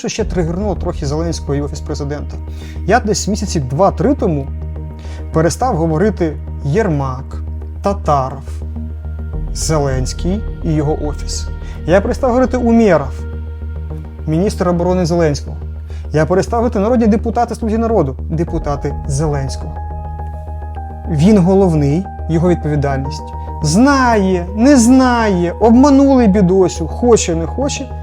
Що ще тригернуло трохи Зеленського і офіс президента. Я десь місяці 2-3 тому перестав говорити Єрмак, Татаров, Зеленський і його офіс. Я перестав говорити Умєров, міністр оборони Зеленського. Я перестав говорити народні депутати Слуги народу, депутати Зеленського. Він головний, його відповідальність. Знає, не знає, обманули бідосю, хоче, не хоче.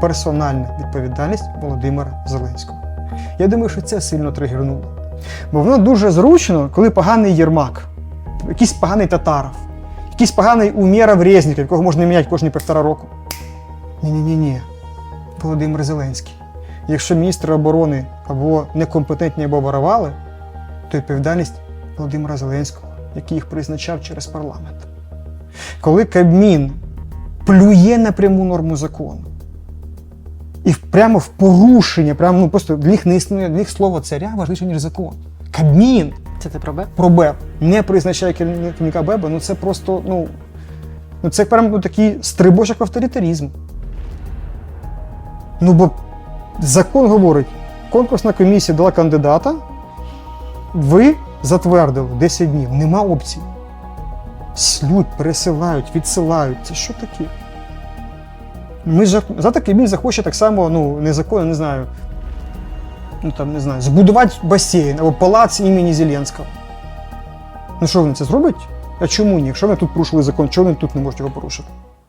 Персональна відповідальність Володимира Зеленського. Я думаю, що це сильно тригернуло. Бо воно дуже зручно, коли поганий Єрмак, якийсь поганий татаров, якийсь поганий Умєров Резніков, якого можна міняти кожні півтора року. Ні-ні-ні, Володимир Зеленський. Якщо міністри оборони або некомпетентні, або воровали, то відповідальність Володимира Зеленського, який їх призначав через парламент. Коли Кабмін плює на пряму норму закону, і прямо в порушення, прямо ну просто в них не існує в них слово царя важливіше, ніж закон. Кабмін Це ти про Б? про БЕБ не призначає керівника БЕБа, ну це просто, ну, ну це прямо ну, такий стрибочок в авторитарізм. Ну, бо закон говорить, конкурсна комісія дала кандидата, ви затвердили 10 днів, нема опцій. Слють, пересилають, відсилають. Це що таке? Ми таки він захоче так само, ну, незаконно, не знаю. Ну там не знаю, збудувати басейн або палац імені Зеленського. Ну що вони це зроблять? А чому ні? Якщо вони тут порушили закон, чого вони тут не можуть його порушити?